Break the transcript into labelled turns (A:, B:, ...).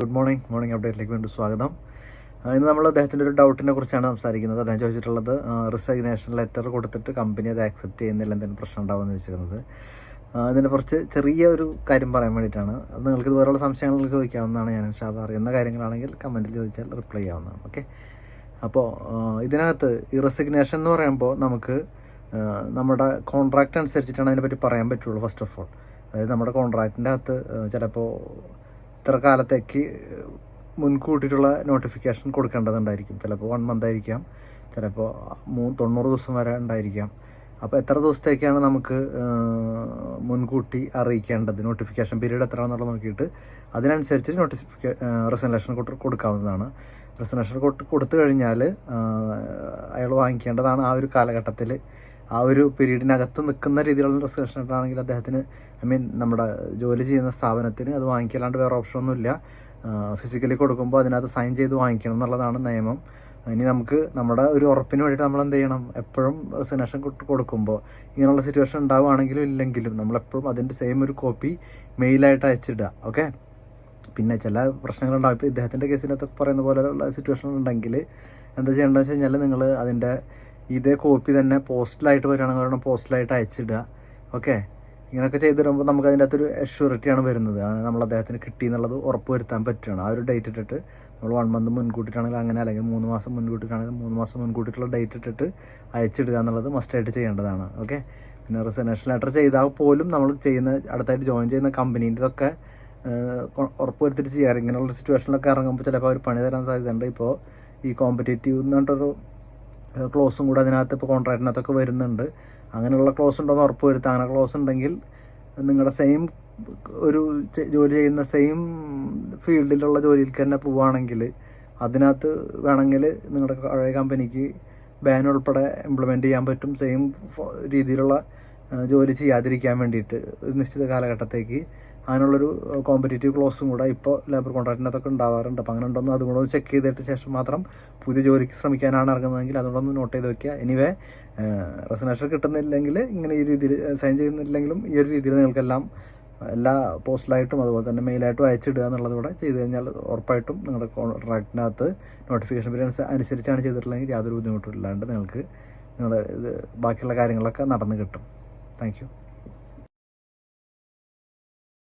A: Good morning morning അപ്ഡേറ്റിലേക്ക് വീണ്ടും സ്വാഗതം. ഇന്ന് നമ്മൾ അദ്ദേഹത്തിന്റെ ഒരു ഡൗട്ടിനെ കുറിച്ചാണ് സംസാരിക്കുന്നത്. അദ്ദേഹം ചോദിച്ചിട്ടുള്ളത് റിസഗ്നേഷൻ ലെറ്റർ കൊടുത്തിട്ട് കമ്പനി അത് ആക്സെപ്റ്റ് ചെയ്യുന്നില്ല എന്തെങ്കിലും പ്രശ്നം ഉണ്ടാവുമെന്ന് ചോദിച്ചിരുന്നത് ആ, ഇതിനെ കുറിച്ച് ചെറിയ ഒരു കാര്യം പറയാൻ വേണ്ടിയിട്ടാണ്. നിങ്ങൾക്ക് ഇതുപോലുള്ള സംശയങ്ങൾ ചോദിക്കാവുന്നതാണ്. ഞാൻ പക്ഷേ അത് അറിയുന്ന കാര്യങ്ങളാണെങ്കിൽ കമന്റിൽ ചോദിച്ചാൽ റിപ്ലൈ ചെയ്യാവുന്നതാണ്. ഓക്കെ അപ്പോൾ ഇതിനകത്ത് ഈ റെസിഗ്നേഷൻ എന്ന് പറയുമ്പോൾ നമുക്ക് നമ്മുടെ കോൺട്രാക്റ്റ് അനുസരിച്ചിട്ടാണ് അതിനെപ്പറ്റി പറയാൻ പറ്റുള്ളൂ ഫസ്റ്റ് ഓഫ് ഓൾ അതായത് നമ്മുടെ കോൺട്രാക്റ്റിന്റെ അകത്ത് ചിലപ്പോൾ ഇത്ര കാലത്തേക്ക് മുൻകൂട്ടിയിട്ടുള്ള നോട്ടിഫിക്കേഷൻ കൊടുക്കേണ്ടതുണ്ടായിരിക്കും. ചിലപ്പോൾ വൺ മന്ത് ആയിരിക്കാം ചിലപ്പോൾ മൂ തൊണ്ണൂറ് ദിവസം വരെ ഉണ്ടായിരിക്കാം. അപ്പോൾ എത്ര ദിവസത്തേക്കാണ് നമുക്ക് മുൻകൂട്ടി അറിയിക്കേണ്ടത്? നോട്ടിഫിക്കേഷൻ പീരീഡ് എത്രയാണെന്നുള്ളത് നോക്കിയിട്ട് അതിനനുസരിച്ച് നോട്ടിഫിക്കേ റെസലേഷൻ കൊടുക്കാവുന്നതാണ്. റെസലേഷൻ കൊടുത്തു കഴിഞ്ഞാൽ അയാൾ വാങ്ങിക്കേണ്ടതാണ് ആ ഒരു കാലഘട്ടത്തിൽ ആ ഒരു പീരീഡിനകത്ത് നിൽക്കുന്ന രീതിയിലുള്ള റെസലേഷൻ ആണെങ്കിൽ അദ്ദേഹത്തിന് ഐ മീൻ നമ്മുടെ ജോലി ചെയ്യുന്ന സ്ഥാപനത്തിന് അത് വാങ്ങിക്കല്ലാണ്ട് വേറെ ഓപ്ഷനൊന്നുമില്ല ഫിസിക്കലി കൊടുക്കുമ്പോൾ അതിനകത്ത് സൈൻ ചെയ്ത് വാങ്ങിക്കണം എന്നുള്ളതാണ് നിയമം. ഇനി നമുക്ക് നമ്മുടെ ഒരു ഉറപ്പിന് വേണ്ടിയിട്ട് നമ്മൾ എന്ത് ചെയ്യണം? എപ്പോഴും റെസിഗ്നേഷൻ കൊടുക്കുമ്പോൾ ഇങ്ങനെയുള്ള സിറ്റുവേഷൻ ഉണ്ടാവുകയാണെങ്കിലും ഇല്ലെങ്കിലും നമ്മളെപ്പോഴും അതിന്റെ സെയിം ഒരു കോപ്പി മെയിലായിട്ട് അയച്ചിടുക ഓക്കെ പിന്നെ ചില പ്രശ്നങ്ങളുണ്ടാവും. ഇപ്പോൾ ഇദ്ദേഹത്തിന്റെ കേസിനകത്തൊക്കെ പറയുന്ന പോലെയുള്ള സിറ്റുവേഷൻ ഉണ്ടെങ്കിൽ എന്താ ചെയ്യേണ്ടതെന്ന് വെച്ച് കഴിഞ്ഞാൽ നിങ്ങൾ അതിന്റെ ഇതേ കോപ്പി തന്നെ പോസ്റ്റിലായിട്ട് വരികയാണെങ്കിൽ ഒരെണ്ണം പോസ്റ്റിലായിട്ട് അയച്ചിടുക. ഓക്കെ ഇങ്ങനെയൊക്കെ ചെയ്തിടുമ്പോൾ നമുക്ക് അതിന്റെ അകത്തൊരു അഷ്യൂറിറ്റിയാണ് വരുന്നത്. നമ്മൾ അദ്ദേഹത്തിന് കിട്ടി എന്നുള്ളത് ഉറപ്പ് വരുത്താൻ പറ്റുകയാണ്. ആ ഒരു ഡേറ്റ് ഇട്ടിട്ട് നമ്മൾ വൺ മന്ത് മുൻകൂട്ടിയിട്ടാണെങ്കിൽ അങ്ങനെ അല്ലെങ്കിൽ മൂന്ന് മാസം മുൻകൂട്ടിയിട്ടാണെങ്കിൽ മൂന്ന് മാസം മുൻകൂട്ടിയിട്ടുള്ള ഡേറ്റ് ഇട്ടിട്ട് അയച്ചിടുക എന്നുള്ളത് മസ്റ്റായിട്ട് ചെയ്യേണ്ടതാണ്. ഓക്കെ പിന്നെ റിസർവേഷൻ ലെറ്റർ ചെയ്താൽ പോലും നമ്മൾ ചെയ്യുന്ന അടുത്തായിട്ട് ജോയിൻ ചെയ്യുന്ന കമ്പനീന്റെതൊക്കെ ഉറപ്പ് വരുത്തിയിട്ട് ചെയ്യാറ്. ഇങ്ങനെയുള്ള സിറ്റുവേഷനിലൊക്കെ ഇറങ്ങുമ്പോൾ ചിലപ്പോൾ അവർ പണി തരാൻ സാധ്യതയുണ്ട്. ഇപ്പോൾ ഈ കോമ്പറ്റേറ്റീവ് എന്ന് പറഞ്ഞിട്ടൊരു ക്ലോസും കൂടെ അതിനകത്ത് ഇപ്പോൾ കോൺട്രാക്റ്റിനകത്തൊക്കെ വരുന്നുണ്ട്. അങ്ങനെയുള്ള ക്ലോസ് ഉണ്ടോയെന്ന് ഉറപ്പ് വരുത്തുക അങ്ങനെ ക്ലോസ് ഉണ്ടെങ്കിൽ നിങ്ങളുടെ സെയിം ഒരു ജോലി ചെയ്യുന്ന സെയിം ഫീൽഡിലുള്ള ജോലിയിലേക്ക് തന്നെ പോവുകയാണെങ്കിൽ അതിനകത്ത് വേണമെങ്കിൽ നിങ്ങളുടെ പഴയ കമ്പനിക്ക് ബാൻ ഉൾപ്പെടെ ഇംപ്ലിമെന്റ് ചെയ്യാൻ പറ്റും. സെയിം രീതിയിലുള്ള ജോലി ചെയ്യാതിരിക്കാൻ വേണ്ടിയിട്ട് ഒരു നിശ്ചിത കാലഘട്ടത്തേക്ക്. അതിനുള്ളൊരു കോമ്പറ്റേറ്റീവ് ക്ലോസും കൂടെ ഇപ്പോൾ ലേബർ കോൺട്രാക്റ്റിനകത്തൊക്കെ ഉണ്ടാവാറുണ്ട്. അപ്പോൾ അങ്ങനെ ഉണ്ടോന്ന് അതും കൂടെ ചെക്ക് ചെയ്തിട്ട് ശേഷം മാത്രം പുതിയ ജോലിക്ക് ശ്രമിക്കാനാണ് ഇറങ്ങുന്നതെങ്കിൽ അതുകൊണ്ടൊന്ന് നോട്ട് ചെയ്ത് വെക്കുക. എനിവേ റെസിനേഷൻ കിട്ടുന്നില്ലെങ്കിൽ ഇങ്ങനെ ഈ രീതിയിൽ സൈൻ ചെയ്യുന്നില്ലെങ്കിലും ഈ ഒരു രീതിയിൽ നിങ്ങൾക്കെല്ലാം എല്ലാ പോസ്റ്റിലായിട്ടും അതുപോലെ തന്നെ മെയിലായിട്ടും അയച്ചിടുക എന്നുള്ളത് കൂടെ ചെയ്ത് കഴിഞ്ഞാൽ ഉറപ്പായിട്ടും നിങ്ങളുടെ കോൺട്രാക്റ്റിനകത്ത് നോട്ടിഫിക്കേഷൻ പീരിയൻസ് അനുസരിച്ചാണ് ചെയ്തിട്ടുള്ളതെങ്കിൽ യാതൊരു ബുദ്ധിമുട്ടും ഇല്ലാണ്ട് നിങ്ങൾക്ക് നിങ്ങളുടെ ഇത് ബാക്കിയുള്ള കാര്യങ്ങളൊക്കെ നടന്നു കിട്ടും. താങ്ക്